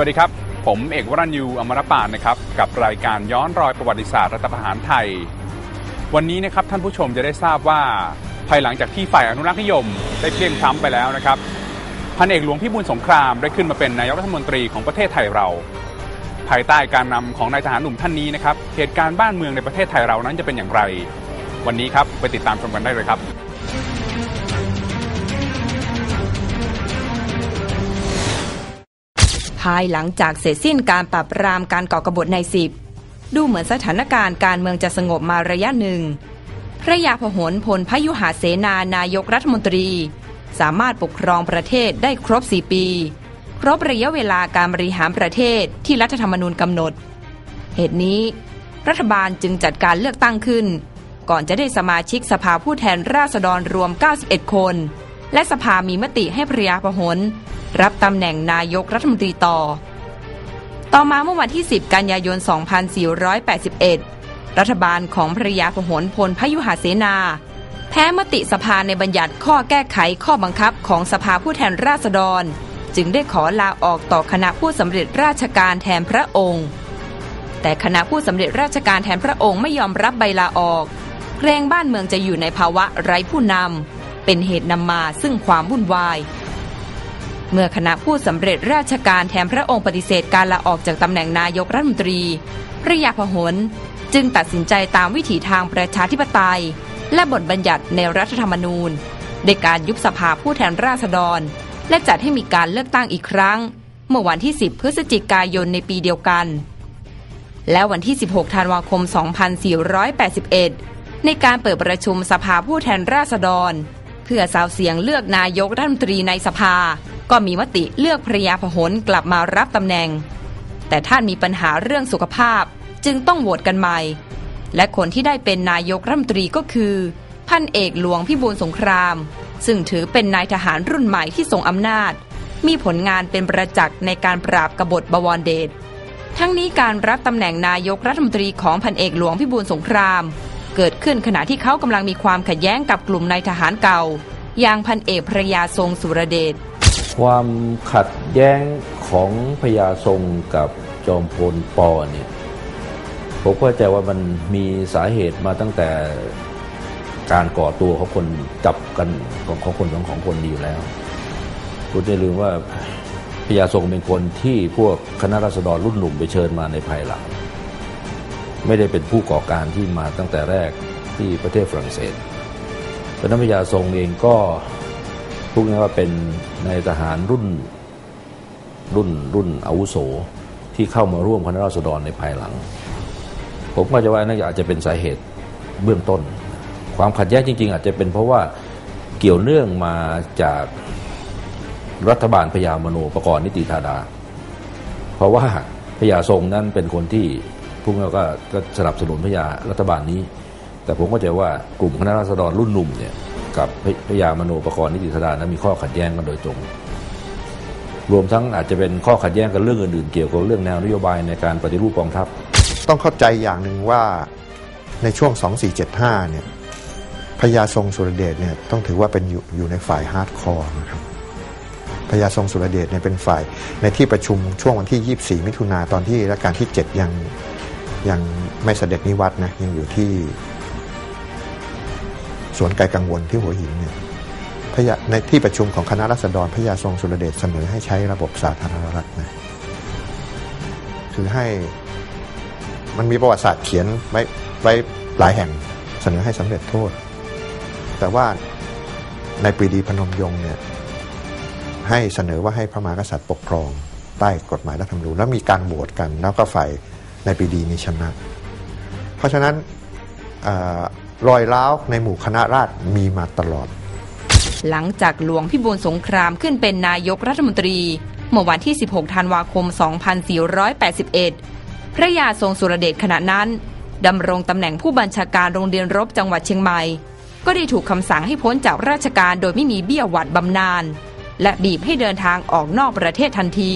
สวัสดีครับ ผมเอกวรัญยูอมรปานนะครับ กับรายการย้อนรอยประวัติศาสตร์รัฐประหารไทย วันนี้นะครับท่านผู้ชมจะได้ทราบว่า ภายหลังจากที่ฝ่ายอนุรักษ์นิยม ได้เพียงพล้ำไปแล้วนะครับพันเอกหลวงพิบูลสงครามได้ขึ้นมาเป็นนายกรัฐมนตรีของประเทศไทยเรา ภายใต้การนำของนายทหารหนุ่มท่านนี้นะครับเหตุการณ์บ้านเมืองในประเทศไทยเรานั้นจะเป็นอย่างไร วันนี้ครับไปติดตามชมกันได้เลยครับ ภายหลังจากเสร็จสิ้นการปราบปรามการก่อกบฏในสิบดูเหมือนสถานการณ์การเมืองจะสงบมาระยะหนึ่ง พระยาพหลพลพยุหาเสนานายกรัฐมนตรี สามารถปกครองประเทศได้ครบ 4 ปี ครบระยะเวลาการบริหารประเทศที่รัฐธรรมนูญกำหนด เหตุนี้ รัฐบาลจึงจัดการเลือกตั้งขึ้น ก่อนจะได้สมาชิกสภาผู้แทนราษฎรรวม 91 คน และสภามีมติให้พระยาพหลรับตำแหน่งนายกรัฐมนตรีต่อ ต่อมาเมื่อวันที่ 10 กันยายน 2481 รัฐบาลของพระยาพหลพลพยุหเสนา แพ้มติสภาในบัญญัติข้อแก้ไขข้อบังคับของสภาผู้แทนราษฎร จึงได้ขอลาออกต่อคณะผู้สำเร็จราชการแทนพระองค์แต่คณะผู้สำเร็จราชการแทนพระองค์ไม่ยอมรับใบลาออก เกรงบ้านเมืองจะอยู่ในภาวะไร้ผู้นำ เป็นเหตุนำมาซึ่งความวุ่นวาย เมื่อคณะผู้สำเร็จราชการแทนพระองค์ปฏิเสธการลาออกจากตำแหน่งนายกรัฐมนตรี พระยาพหลจึงตัดสินใจตามวิถีทางประชาธิปไตย และบทบัญญัติในรัฐธรรมนูญในการยุบสภาผู้แทนราษฎร และจัดให้มีการเลือกตั้งอีกครั้ง เมื่อวันที่ 10 พฤศจิกายนในปีเดียวกัน และวันที่ 16 ธันวาคม 2481 ในการเปิดประชุมสภาผู้แทนราษฎร พื่อสาวเสียงเลือกนายกรัฐมนตรีในสภา ก็มีมติเลือกพรยาพหลกลับมารับตำแหน่ง แต่ท่านมีปัญหาเรื่องสุขภาพจึงต้องโหวตกันใหม่ และคนที่ได้เป็นนายกรัฐมนตรีก็คือพันเอกหลวงพิบูลสงคราม ซึ่งถือเป็นนายทหารรุ่นใหม่ที่ทรงอำนาจ มีผลงานเป็นประจักษ์ในการปราบกบฏบวรเดชทั้งนี้การรับตำแหน่งนายกรัฐมนตรีของพันเอกหลวงพิบูลสงคราม เกิดขึ้นขณะที่เขากำลังมีความขัดแย้งกับกลุ่มนายทหารเก่า อย่างพันเอกพระยาทรงสุรเดชความขัดแย้งของพญาทรงกับจอมพลปอเนี่ยผมเข้าใจว่ามันมีสาเหตุมาตั้งแต่การก่อตัวของคนจับกันของของคนของของคนนี้อยู่แล้วคุณจะลืมว่าพญาทรงเป็นคนที่พวกคณะราษฎรรุ่นหนุ่มไปเชิญมาในภายหลัง ไม่ได้เป็นผู้ก่อการที่มาตั้งแต่แรกที่ประเทศฝรั่งเศสพราะฉะนั้นพญาทรงเองก็พูดง่ายว่าเป็นนายทหารรุ่นรุ่นรุ่นอาวุโสที่เข้ามาร่วมคณะราษฎรในภายหลัง ผมก็จะว่าน่าจะอาจจะเป็นสาเหตุเบื้องต้น ความขัดแย้งจริง ๆ อาจจะเป็นเพราะว่าเกี่ยวเนื่องมาจากรัฐบาลพญามโนประกรณ์นิติธาดา เพราะว่าพญาทรงนั้นเป็นคนที่ พวกเราก็ก็สนับสนุนพญารัฐบาลนี้ แต่ผมก็จะว่ากลุ่มคณะราษฎรรุ่นหนุ่มเนี่ยกับพญามโนประกรณ์นิติธาดานั้นมีข้อขัดแย้งกันโดยตรง รวมทั้งอาจจะเป็นข้อขัดแย้งกันเรื่องอื่นๆ เกี่ยวกับเรื่องแนวนโยบายในการปฏิรูปกองทัพ ต้องเข้าใจอย่างหนึ่งว่าในช่วง 2475 เนี่ยพญาทรงสุรเดชเนี่ยต้องถือว่าเป็นอยู่อยู่ในฝ่ายฮาร์ดคอร์นะครับพญาทรงสุรเดชเนี่ยเป็นฝ่ายในที่ประชุมช่วงวันที่ 24 มิถุนาตอนที่รัชกาลที่ 7 ยัง ยังไม่เสด็จนิวัตนะยังอยู่ที่สวนไกลกังวลที่หัวหินเนี่ยพญาในที่ประชุมของคณะรัษฎรพญาทรงสุรเดชเสนอให้ใช้ระบบสาธารณรัฐนะคือให้มันมีประวัติศาสตร์เขียนไว้ไว้หลายแห่งเสนอให้สำเร็จโทษ แต่ว่าในปรีดีพนมยงค์เนี่ยให้เสนอว่าให้พระมหากษัตริย์ปกครองใต้กฎหมายรัฐธรรมนูญแล้วมีการโหวตกัน แล้วก็ฝ่าย ในปีดีมีชนะ เพราะฉะนั้นอรอยร้าวในหมู่คณะราษฎรมีมาตลอด หลังจากหลวงพิบูลสงครามขึ้นเป็นนายกรัฐมนตรี เมื่อวันที่ 16 ธันวาคม 2481 พระยาทรงสุรเดชขณะนั้นดำรงตำแหน่งผู้บัญชาการโรงเรียนรบจังหวัดเชียงใหม่ ก็ได้ถูกคำสั่งให้พ้นจากราชการโดยไม่มีเบี้ยหวัดบำนาญและบีบให้เดินทางออกนอกประเทศทันที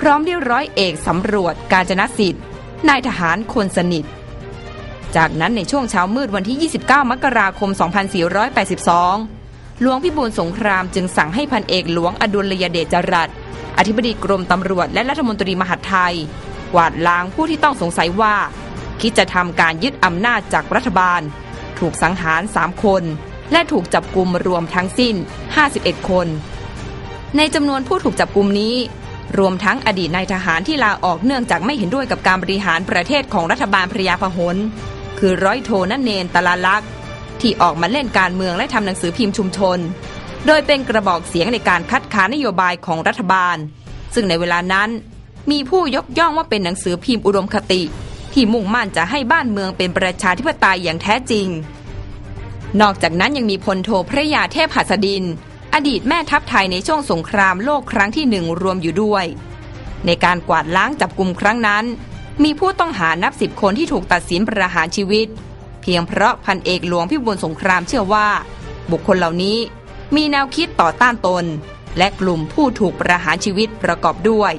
พร้อมด้วยร้อยเอกสำรวจการจนสิทธิ์ นายทหารคนสนิท จากนั้นในช่วงเช้ามืดวันที่ 29 มกราคม 2482 หลวงพิบูลสงครามจึงสั่งให้พันเอกหลวงอดุลยเดชจรัสอธิบดีกรมตำรวจและรัฐมนตรีมหาดไทย กวาดล้างผู้ที่ต้องสงสัยว่า คิดจะทำการยึดอำนาจจากรัฐบาล ถูกสังหาร 3 คน และถูกจับกลุ่มรวมทั้งสิ้น 51 คน ในจำนวนผู้ถูกจับกลุ่มนี้ รวมทั้งอดีตนายทหารที่ลาออกเนื่องจากไม่เห็นด้วยกับการบริหารประเทศของรัฐบาลพระยาพหลคือร้อยโทนันเนนตลาลักษ์ที่ออกมาเล่นการเมืองและทำหนังสือพิมพ์ชุมชน โดยเป็นกระบอกเสียงในการคัดค้านนโยบายของรัฐบาล ซึ่งในเวลานั้นมีผู้ยกย่องว่าเป็นหนังสือพิมพ์อุดมคติ ที่มุ่งมั่นจะให้บ้านเมืองเป็นประชาธิปไตยอย่างแท้จริง นอกจากนั้นยังมีพลโทพระยาเทพหัสดิน อดีตแม่ทัพไทยในช่วงสงครามโลกครั้งที่หนึ่งรวมอยู่ด้วย ในการกวาดล้างจับกลุ่มครั้งนั้น มีผู้ต้องหานับสิบคนที่ถูกตัดสินประหารชีวิต เพียงเพราะพันเอกหลวงพิบูลสงครามเชื่อว่า บุคคลเหล่านี้มีแนวคิดต่อต้านตน และกลุ่มผู้ถูกประหารชีวิตประกอบด้วย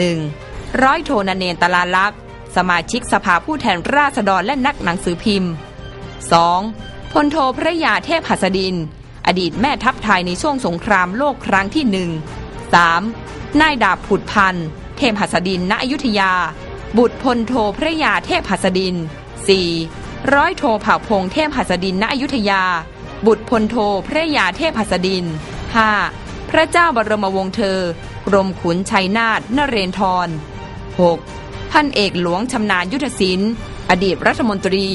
1. ร้อยโทนเนนตลาลักษ์สมาชิกสภาผู้แทนราษฎรและนักหนังสือพิมพ์ 2. พลโทพระยาเทพหัสดิน อดีตแม่ทัพไทยในช่วงสงครามโลกครั้งที่หนึ่ง 3. นายดาบผุดพันธ์เทพหัสดินณอยุธยา บุตรพลโทพระยาเทพหัสดิน 4. ร้อยโทเผ่าพงเทพหัสดินณอยุธยา บุตรพลโทพระยาเทพหัสดิน 5. พระเจ้าบรมวงศ์เธอกรมขุนชัยนาทนเรนทร 6. พันเอกหลวงชำนาญยุทธศิลป์อดีตรัฐมนตรี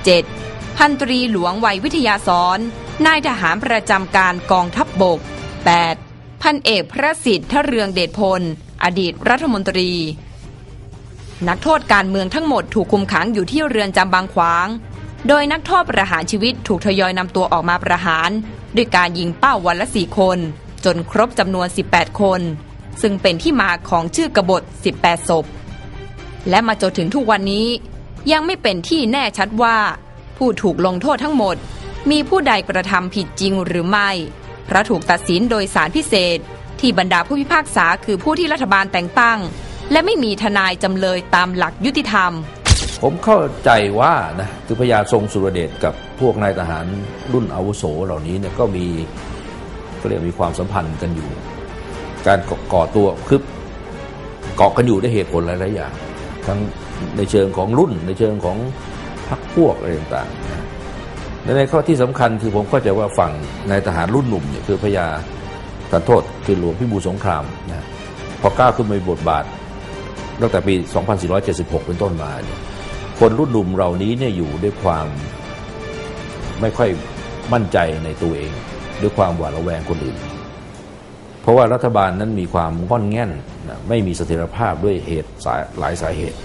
7. พันตรีหลวงวัยวิทยาสอน นายทหารประจำการกองทัพบบก 8. พันเอกพระสิทธิ์ทเรืองเดชพล อดีตรัฐมนตรี นักโทษการเมืองทั้งหมดถูกคุมขังอยู่ที่เรือนจำบางขวาง โดยนักโทษประหารชีวิตถูกทยอยนำตัวออกมาประหาร ด้วยการยิงเป้าวันละสี่คน จนครบจำนวน 18 คน ซึ่งเป็นที่มาของชื่อกบฏ 18 ศพ และมาจนถึงทุกวันนี้ยังไม่เป็นที่แน่ชัดว่า ผู้ถูกลงโทษทั้งหมด มีผู้ใดกระทำผิดจริงหรือไม่ เพราะถูกตัดสินโดยสารพิเศษ ที่บรรดาผู้พิพากษาคือผู้ที่รัฐบาลแต่งตั้ง และไม่มีทนายจำเลยตามหลักยุติธรรม ผมเข้าใจว่านะคือพญาทรงสุรเดชกับพวกนายทหารรุ่นอาวุโสเหล่านี้เนี่ยก็มีก็เรียกมีความสัมพันธ์กันอยู่ การก่อตัวคือเกาะกันอยู่ด้วยเหตุผลหลายๆอย่างทั้งในเชิงของรุ่นในเชิงของพรรคพวกอะไรต่างๆ ในข้อที่สำคัญคือผมเข้าใจว่าฝั่งนายทหารรุ่นหนุ่มเนี่ยคือพญาทันโทษคือหลวงพิบูลสงครามนะพอก้าวขึ้นมาบทบาทตั้งแต่ปี 2476 เป็นต้นมาเนี่ยคนรุ่นหนุ่มเหล่านี้เนี่ยอยู่ด้วยความไม่ค่อยมั่นใจในตัวเอง ด้วยความหวาดระแวงคนอื่น เพราะว่ารัฐบาลนั้นมีความง่อนแง่นนะไม่มีเสถียรภาพด้วยเหตุสายหลายสาเหตุ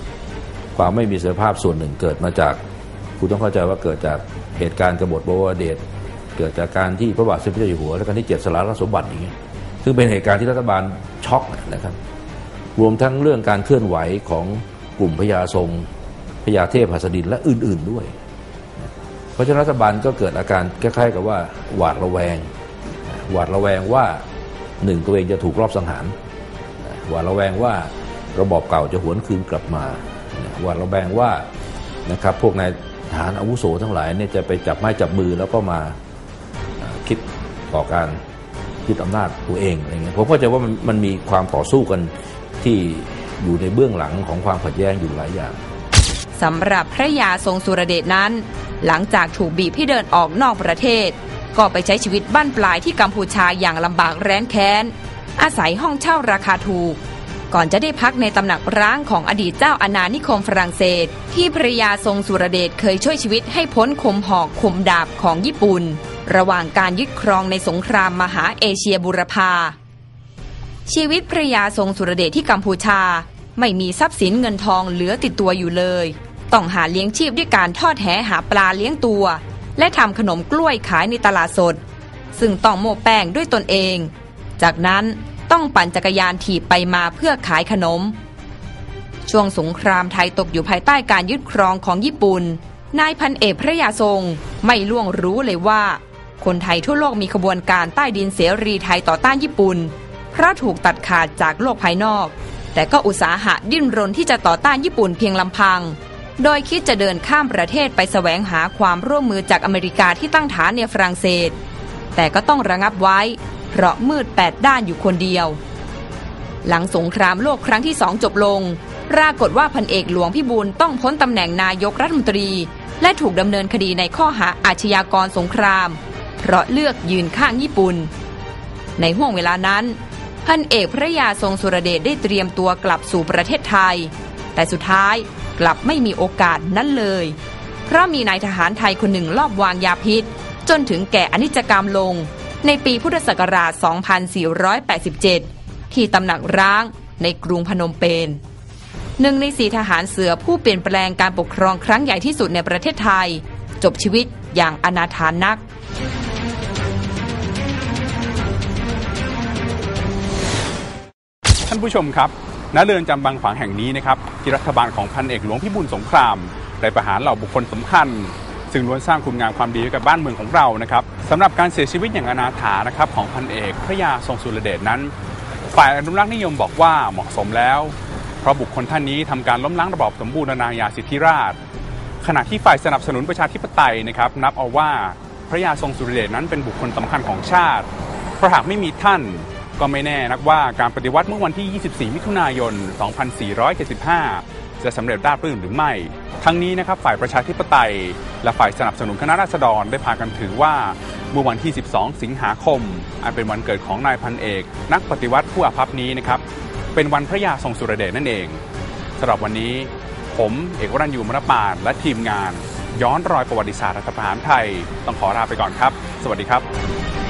ความไม่มีเสถียรภาพส่วนหนึ่งเกิดมาจากคุณต้องเข้าใจว่าเกิดจาก เหตุการณ์กบฏบวรเดชเกิดจากการที่พระบาทสมเด็จพระเจ้าอยู่หัวและการที่เจ็ดสละราชสมบัติอย่างเงี้ยซึ่งเป็นเหตุการณ์ที่รัฐบาลช็อกนะครับ รวมทั้งเรื่องการเคลื่อนไหวของกลุ่มพญาทรงพญาเทพหัสดินและอื่น ๆด้วย เพราะฉะนั้นรัฐบาลก็เกิดอาการคล้ายๆกับว่าหวาดระแวง หวาดระแวงว่าหนึ่งตัวเองจะถูกรอบสังหาร หวาดระแวงว่าระบอบเก่าจะหวนคืนกลับมา หวาดระแวงว่านะครับพวกนาย ทหารอาวุโสทั้งหลายเนี่ยจะไปจับไม้จับมือแล้วก็มาคิดต่อการยึดอำนาจตัวเองอะไรเงี้ยผมเข้าใจว่ามันมันมีความต่อสู้กันที่อยู่ในเบื้องหลังของความขัดแย้งอยู่หลายอย่างสำหรับพระยาทรงสุรเดชนั้น หลังจากถูกบีบให้เดินออกนอกประเทศ ก็ไปใช้ชีวิตบ้านปลายที่กัมพูชาอย่างลำบากแร้นแค้น อาศัยห้องเช่าราคาถูก ก่อนจะได้พักในตำหนักร้างของอดีตเจ้าอาณานิคมฝรั่งเศส ที่พรยาทรงสุรเดชเคยช่วยชีวิตให้พ้นคมหอกคมดาบของญี่ปุ่น ระหว่างการยึดครองในสงครามมหาเอเชียบุรพา ชีวิตพรยาทรงสุรเดชที่กัมพูชา ไม่มีทรัพย์สินเงินทองเหลือติดตัวอยู่เลย ต้องหาเลี้ยงชีพด้วยการทอดแหหาปลาเลี้ยงตัว และทำขนมกล้วยขายในตลาดสด ซึ่งต้องโม่แป้งด้วยตนเอง จากนั้น ต้องปั่นจักรยานถีบไปมาเพื่อขายขนม ช่วงสงครามไทยตกอยู่ภายใต้การยึดครองของญี่ปุ่น นายพันเอกพระยาทรงไม่ล่วงรู้เลยว่า คนไทยทั่วโลกมีขบวนการใต้ดินเสรีไทยต่อต้านญี่ปุ่น เพราะถูกตัดขาดจากโลกภายนอก แต่ก็อุตสาหะดิ้นรนที่จะต่อต้านญี่ปุ่นเพียงลำพัง โดยคิดจะเดินข้ามประเทศไปแสวงหาความร่วมมือจากอเมริกาที่ตั้งฐานในฝรั่งเศส แต่ก็ต้องระงับไว้ เพราะมืดแปดด้านอยู่คนเดียว หลังสงครามโลกครั้งที่สองจบลง ปรากฏว่าพันเอกหลวงพิบูลต้องพ้นตำแหน่งนายกรัฐมนตรี และถูกดำเนินคดีในข้อหาอาชญากรสงคราม เพราะเลือกยืนข้างญี่ปุ่น ในห่วงเวลานั้นพันเอกพระยาทรงสุรเดชได้เตรียมตัวกลับสู่ประเทศไทย แต่สุดท้ายกลับไม่มีโอกาสนั้นเลย เพราะมีนายทหารไทยคนหนึ่งลอบวางยาพิษ จนถึงแก่อนิจกรรมลง ในปีพุทธศักราช 2487 ที่ตำหนักร้างในกรุงพนมเปญหนึ่งในสีทหารเสือผู้เปลี่ยนแปลงการปกครองครั้งใหญ่ที่สุดในประเทศไทย จบชีวิตอย่างอนาถานัก ท่านผู้ชมครับณเรือนจำบางขวางแห่งนี้นะครับที่รัฐบาลของพันเอกหลวงพิบูลสงครามได้ประหารเหล่าบุคคลสำคัญ ซึ่งล้วนสร้างคุณงามความดีให้กับบ้านเมืองของเรานะครับสำหรับการเสียชีวิตอย่างอนาถานะครับของพันเอกพระยาทรงสุรเดชนั้น ฝ่ายอนุรักษ์นิยมบอกว่าเหมาะสมแล้ว เพราะบุคคลท่านนี้ทำการล้มล้างระบอบสมบูรณาญาสิทธิราชขณะที่ฝ่ายสนับสนุนประชาธิปไตยนะครับนับเอาว่าพระยาทรงสุรเดชนั้นเป็นบุคคลสำคัญของชาติ เพราะหากไม่มีท่านก็ไม่แน่นักว่าการปฏิวัติเมื่อวันที่ 24 มิถุนายน 2475 จะสำเร็จราบรื่นหรือไม่ ทั้งนี้นะครับฝ่ายประชาธิปไตย และฝ่ายสนับสนุนคณะราษฎรได้พากันถือว่าเมื่อวันที่ 12 สิงหาคม อันเป็นวันเกิดของนายพันเอก นักปฏิวัติผู้อาภัพนี้นะครับเป็นวันพระยาทรงสุรเดชนั่นเองสำหรับวันนี้ ผมเอกวรัญยูมรปานและทีมงาน ย้อนรอยประวัติศาสตร์รัฐประหารไทย ต้องขอลาไปก่อนครับ สวัสดีครับ